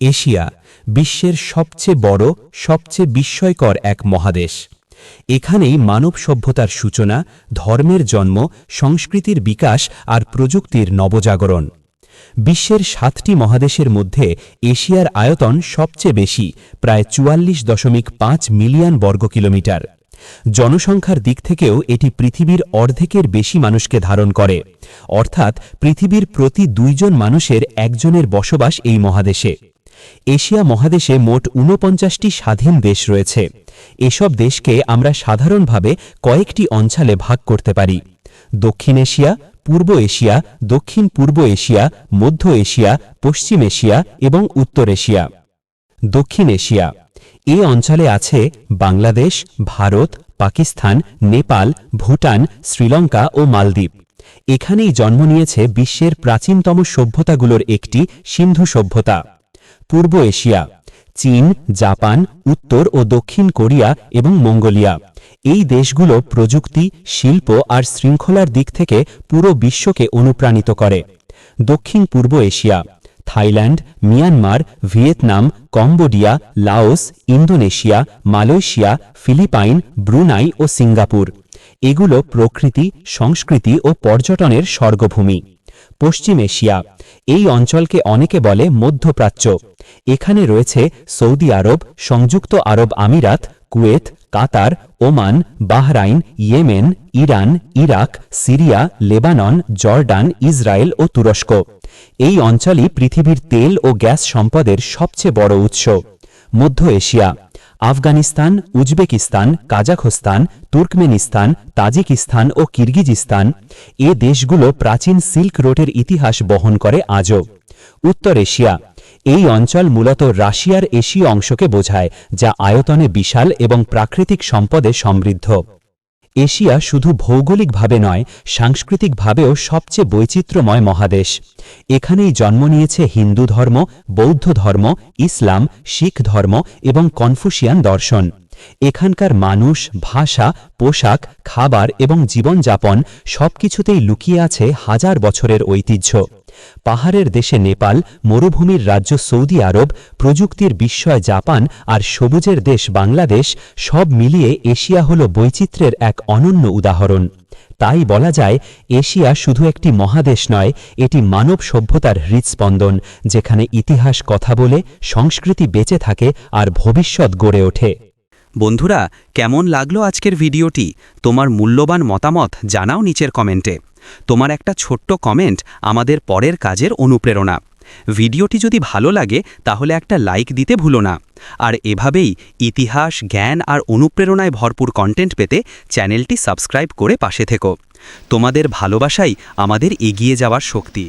Asia বিশ্বের সবচেয়ে বড়, সবচেয়ে বিস্ময়কর এক মহাদেশ। এখানেই মানব সভ্যতার সূচনা, ধর্মের জন্ম, সংস্কৃতির বিকাশ আর প্রযুক্তির নবজাগরণ। বিশ্বের সাতটি মহাদেশের মধ্যে এশিয়ার আয়তন সবচেয়ে বেশি, প্রায় চুয়াল্লিশ দশমিক পাঁচ মিলিয়ন বর্গ কিলোমিটার। জনসংখ্যার দিক থেকেও এটি পৃথিবীর অর্ধেকের বেশি মানুষকে ধারণ করে। অর্থাৎ পৃথিবীর প্রতি দুইজন মানুষের একজনের বসবাস এই মহাদেশে। এশিয়া মহাদেশে মোট ঊনপঞ্চাশটি স্বাধীন দেশ রয়েছে। এসব দেশকে আমরা সাধারণভাবে কয়েকটি অঞ্চলে ভাগ করতে পারি। দক্ষিণ এশিয়া, পূর্ব এশিয়া, দক্ষিণ পূর্ব এশিয়া, মধ্য এশিয়া, পশ্চিম এশিয়া এবং উত্তর এশিয়া। দক্ষিণ এশিয়া। এ অঞ্চলে আছে বাংলাদেশ, ভারত, পাকিস্তান, নেপাল, ভুটান, শ্রীলঙ্কা ও মালদ্বীপ। এখানেই জন্ম নিয়েছে বিশ্বের প্রাচীনতম সভ্যতাগুলোর একটি সিন্ধু সভ্যতা। পূর্ব এশিয়া, চীন, জাপান, উত্তর ও দক্ষিণ কোরিয়া এবং মঙ্গোলিয়া। এই দেশগুলো প্রযুক্তি, শিল্প আর শৃঙ্খলার দিক থেকে পুরো বিশ্বকে অনুপ্রাণিত করে। দক্ষিণ পূর্ব Asia, Thailand, Myanmar, Vietnam, Cambodia, Laos, Indonesia, Malaysia, Philippines, Brunei ও সিঙ্গাপুর। এগুলো প্রকৃতি, সংস্কৃতি ও পর্যটনের স্বর্গভূমি। পশ্চিম এশিয়া। এই অঞ্চলকে অনেকে বলে মধ্যপ্রাচ্য। এখানে রয়েছে সৌদি আরব, সংযুক্ত আরব আমিরাত, Kuwait, Qatar, Oman, Bahrain, Yemen, Iran, Iraq, Syria, Lebanon, Jordan, Israel ও তুরস্ক। এই অঞ্চলই পৃথিবীর তেল ও গ্যাস সম্পদের সবচেয়ে বড় উৎস। মধ্য Asia. Afghanistan, Uzbekistan, Kazakhstan, Turkmenistan, Tajikistan ও কিরগিজিস্তান এ দেশগুলো প্রাচীন সিল্ক রোডের ইতিহাস বহন করে আজও। উত্তর এশিয়া এই অঞ্চল মূলত রাশিয়ার এশীয় অংশকে বোঝায়, যা আয়তনে বিশাল এবং প্রাকৃতিক সম্পদে সমৃদ্ধ। এশিয়া শুধু ভৌগোলিকভাবে নয়, সাংস্কৃতিকভাবেও সবচেয়ে বৈচিত্র্যময় মহাদেশ। এখানেই জন্ম নিয়েছে হিন্দু ধর্ম, বৌদ্ধ ধর্ম, ইসলাম, শিখ ধর্ম এবং কনফুসিয়ান দর্শন। এখানকার মানুষ, ভাষা, পোশাক, খাবার এবং জীবনযাপন সবকিছুতেই লুকিয়ে আছে হাজার বছরের ঐতিহ্য। পাহাড়ের দেশে নেপাল, মরুভূমির রাজ্য সৌদি আরব, প্রযুক্তির বিস্ময় জাপান আর সবুজের দেশ বাংলাদেশ সব মিলিয়ে এশিয়া হল বৈচিত্র্যের এক অনন্য উদাহরণ। তাই বলা যায়, এশিয়া শুধু একটি মহাদেশ নয়, এটি মানব সভ্যতার হৃৎস্পন্দন যেখানে ইতিহাস কথা বলে, সংস্কৃতি বেঁচে থাকে আর ভবিষ্যৎ গড়ে ওঠে। বন্ধুরা, কেমন লাগল আজকের ভিডিওটি? তোমার মূল্যবান মতামত জানাও নিচের কমেন্টে। তোমার একটা ছোট্ট কমেন্ট আমাদের পরের কাজের অনুপ্রেরণা। ভিডিওটি যদি ভালো লাগে, তাহলে একটা লাইক দিতে ভুলো না। আর এভাবেই ইতিহাস, জ্ঞান আর অনুপ্রেরণায় ভরপুর কন্টেন্ট পেতে চ্যানেলটি সাবস্ক্রাইব করে পাশে থেকো। তোমাদের ভালোবাসাই আমাদের এগিয়ে যাওয়ার শক্তি।